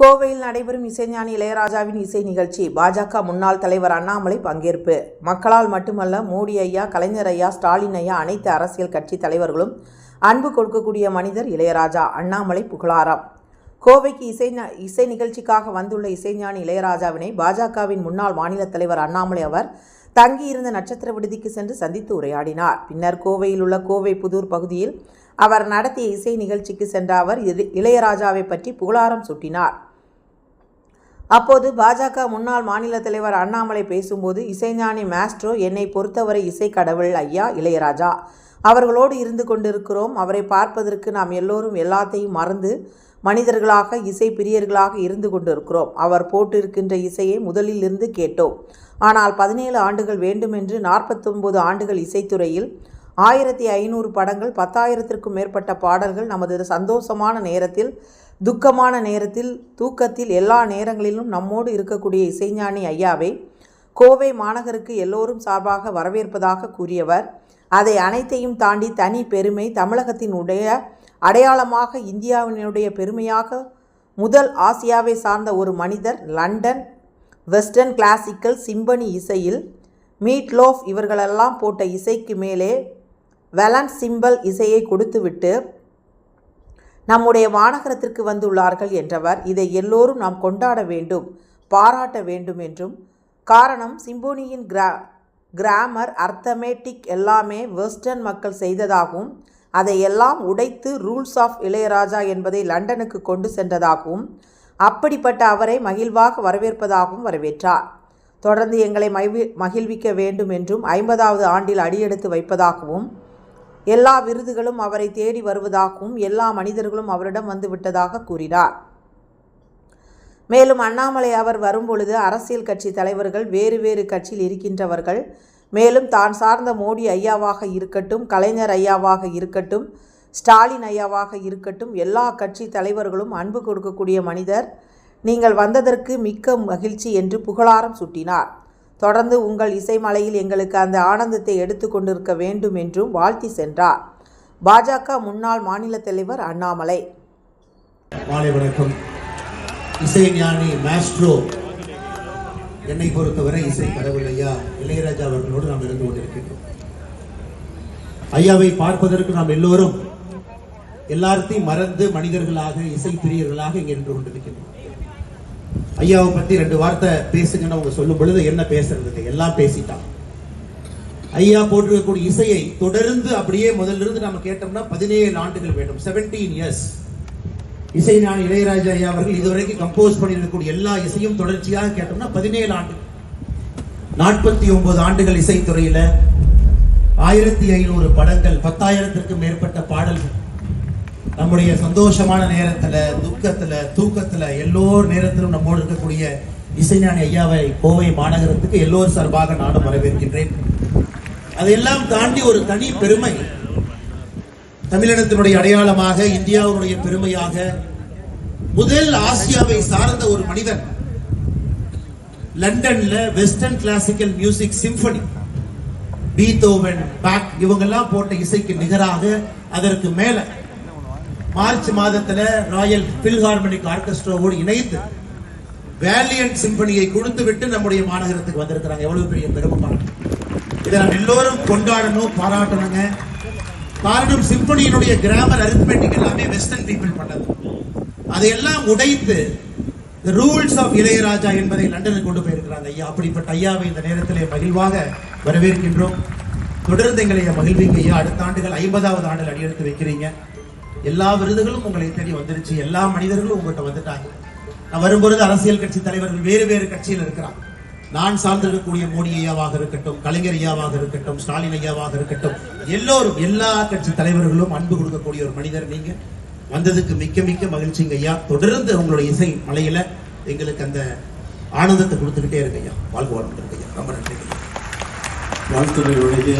கோவையில் நடைபெறும் இசைஞானி இளையராஜாவின் இசை நிகழ்ச்சி பாஜக முன்னாள் தலைவர் அண்ணாமலை பங்கேற்பு. மக்களால் மட்டுமல்ல மோடி ஐயா கலைஞர் ஐயா ஸ்டாலின் ஐயா அனைத்து அரசியல் கட்சி தலைவர்களும் அன்பு கொடுக்கக்கூடிய மனிதர் இளையராஜா அண்ணாமலை புகழாராம். கோவைக்கு இசை ந- இசை நிகழ்ச்சிக்காக வந்துள்ள இசைஞானி இளையராஜாவினை பாஜகவின் முன்னாள் மாநில தலைவர் அண்ணாமலை அவர் தங்கியிருந்த நட்சத்திர விடுதிக்கு சென்று சந்தித்து உரையாடினார். பின்னர் கோவையில் உள்ள கோவை புதூர் பகுதியில் அவர் நடத்திய இசை நிகழ்ச்சிக்கு சென்ற அவர் இளையராஜாவை பற்றி புகழாரம் சூட்டினார். அப்போது பாஜக முன்னாள் மாநில தலைவர் அண்ணாமலை பேசும்போது இசைஞானி மாஸ்ட்ரோ என்னை பொறுத்தவரை இசை கடவுள் ஐயா இளையராஜா. அவர்களோடு இருந்து கொண்டிருக்கிறோம். அவரை பார்ப்பதற்கு நாம் எல்லோரும் எல்லாத்தையும் மறந்து மனிதர்களாக இசை பிரியர்களாக இருந்து கொண்டிருக்கிறோம். அவர் போட்டிருக்கின்ற இசையை முதலில் இருந்து கேட்டோம். ஆனால் பதினேழு ஆண்டுகள் வேண்டுமென்று நாற்பத்தொன்பது ஆண்டுகள் இசைத்துறையில் ஆயிரத்தி ஐநூறு படங்கள் பத்தாயிரத்திற்கும் மேற்பட்ட பாடல்கள் நமது சந்தோஷமான நேரத்தில் துக்கமான நேரத்தில் தூக்கத்தில் எல்லா நேரங்களிலும் நம்மோடு இருக்கக்கூடிய இசைஞானி ஐயாவை கோவை மாநகருக்கு எல்லோரும் சார்பாக வரவேற்பதாக கூறியவர். அதை அனைத்தையும் தாண்டி தனி பெருமை தமிழகத்தினுடைய அடையாளமாக இந்தியாவினுடைய பெருமையாக முதல் ஆசியாவை சார்ந்த ஒரு மனிதர் லண்டன் வெஸ்டர்ன் கிளாசிக்கல் சிம்பனி இசையில் மீட் லோஃப் இவர்களெல்லாம் போட்ட இசைக்கு மேலே வெலன் சிம்பல் இசையை கொடுத்துவிட்டு நம்முடைய மாநகரத்திற்கு வந்துள்ளார்கள் என்றவர். இதை எல்லோரும் நாம் கொண்டாட வேண்டும் பாராட்ட வேண்டும் என்றும். காரணம் சிம்போனியின் கிரா கிராமர் அர்த்தமேட்டிக் எல்லாமே வெஸ்டர்ன் மக்கள் செய்ததாகவும் அதை எல்லாம் உடைத்து ரூல்ஸ் ஆஃப் இளையராஜா என்பதை லண்டனுக்கு கொண்டு சென்றதாகவும் அப்படிப்பட்ட அவரை மகிழ்வாக வரவேற்பதாகவும் வரவேற்றார். தொடர்ந்து எங்களை மகிழ்விக்க வேண்டும் என்றும் ஐம்பதாவது ஆண்டில் அடியெடுத்து வைப்பதாகவும் எல்லா விருதுகளும் அவரை தேடி வருவதாகவும் எல்லா மனிதர்களும் அவரிடம் வந்து விட்டதாக கூறினார். மேலும் அண்ணாமலை அவர் வரும்பொழுது அரசியல் கட்சி தலைவர்கள் வேறு வேறு கட்சியில் இருக்கின்றவர்கள். மேலும் தான் சார்ந்த மோடி ஐயாவாக இருக்கட்டும் கலைஞர் ஐயாவாக இருக்கட்டும் ஸ்டாலின் ஐயாவாக இருக்கட்டும் எல்லா கட்சி தலைவர்களும் அன்பு கொடுக்கக்கூடிய மனிதர். நீங்கள் வந்ததற்கு மிக்க மகிழ்ச்சி என்று புகழாரம் சுட்டினார். தொடர்ந்து உங்கள் இசைமலையில் எங்களுக்கு அந்த ஆனந்தத்தை எடுத்து கொண்டிருக்க வேண்டும் என்றும் வாழ்த்தி சென்றார். பாஜக முன்னாள் மாநில தலைவர் அண்ணாமலை. மாலை வணக்கம். இசைஞானி மாஸ்ட்ரோ என்னை பொறுத்தவரை இசை கடவுள் ஐயா இளையராஜா அவர்களோடு நாம் இருந்து கொண்டிருக்கின்றோம். ஐயாவை பார்ப்பதற்கு நாம் எல்லோரும் எல்லாத்தையும் மறந்து மனிதர்களாக இசை பிரியர்களாக இங்கே நின்று கொண்டிருக்கின்றோம். ஐயாவை பத்தி ரெண்டு வார்த்தை பேசுங்கன்னு அவங்க சொல்லும் பொழுது என்ன பேசுறது எல்லாம் பேசிட்டான். ஐயா போட்டிருக்கக்கூடிய இசையை தொடர்ந்து அப்படியே முதல்ல இருந்து நம்ம கேட்டோம்னா பதினேழு ஆண்டுகள் வேண்டும் 17 இயர்ஸ் இசை நான் இளையராஜா ஐயா அவர்கள் இதுவரைக்கும் கம்போஸ் பண்ணியிருக்கக்கூடிய எல்லா இசையும் தொடர்ச்சியாக கேட்டோம்னா பதினேழு ஆண்டுகள். நாற்பத்தி ஒன்பது ஆண்டுகள் இசைத்துறையில ஆயிரத்தி ஐநூறு படங்கள் பத்தாயிரத்திற்கும் மேற்பட்ட பாடல்கள். நம்முடைய சந்தோஷமான நேரத்துல துக்கத்துல தூக்கத்துல எல்லோர் நேரத்திலும் நம்மோடு இருக்கக்கூடிய இசைஞானி ஐயாவை கோவை மாநகரத்துக்கு எல்லோர் சார்பாக நானும் வரவேற்கின்றேன். அதையெல்லாம் தாண்டி ஒரு தனி பெருமை தமிழினத்தினுடைய அடையாளமாக இந்தியாவுடைய பெருமையாக முதல் ஆசியாவை சார்ந்த ஒரு மனிதன் லண்டன்ல western classical music symphony Beethoven Bach இவங்கெல்லாம் போட்ட இசைக்கு நிகராக அதற்கு மேல மார்ச் மாதத்துல ராயல் பில்ஹார்மனிக் ஆர்கெஸ்ட்ராவோடு இணைந்து வேலியன்ட் சிம்பனியை கொடுத்து விட்டு நம்முடைய மாநகரத்துக்கு வந்திருக்கிறாங்க. எவ்வளவு பெரிய பெருமை இதை நாம் எல்லோரும் கொண்டாடணும் பாராட்டணுங்க. காரணம் சிம்பனியினுடைய கிராமர் அரித்மெட்டிக் எல்லாமே வெஸ்டர்ன் பீப்புள் பண்ணது. அதையெல்லாம் உடைத்து ரூல்ஸ் ஆஃப் இளையராஜா என்பதை லண்டனுக்கு கொண்டு போயிருக்கிறாங்க. ஐயா அப்படிப்பட்ட ஐயாவை இந்த நேரத்திலே மகிழ்வாக வரவேற்கின்றோம். தொடர்ந்து எங்களை மகிழ்விங்க ஐயா. அடுத்த ஆண்டுகள் ஐம்பதாவது ஆண்டில் அடியெடுத்து வைக்கிறீங்க. எல்லா விருதுகளும் உங்களை தேடி வந்துருச்சு. எல்லா மனிதர்களும் உங்கள்கிட்ட வந்துட்டாங்க. நான் வரும்பொழுது அரசியல் கட்சி தலைவர்கள் வேறு வேறு கட்சியில் இருக்கிறாங்க நான் சார்ந்திருக்கக்கூடிய மோடி ஐயாவாக இருக்கட்டும் கலைஞர் ஐயாவாக இருக்கட்டும் ஸ்டாலின் ஐயாவாக இருக்கட்டும் எல்லோரும் எல்லா கட்சி தலைவர்களும் அன்பு கொடுக்கக்கூடிய ஒரு மனிதர் நீங்க. வந்ததுக்கு மிக்க மிக்க மகிழ்ச்சிங்க ஐயா. தொடர்ந்து உங்களுடைய இசை மலையில எங்களுக்கு அந்த ஆனந்தத்தை கொடுத்துக்கிட்டே இருக்கு ஐயா. வாழ்க வளம் ஐயா. ரொம்ப நன்றி வாழ்த்துறை நன்றி.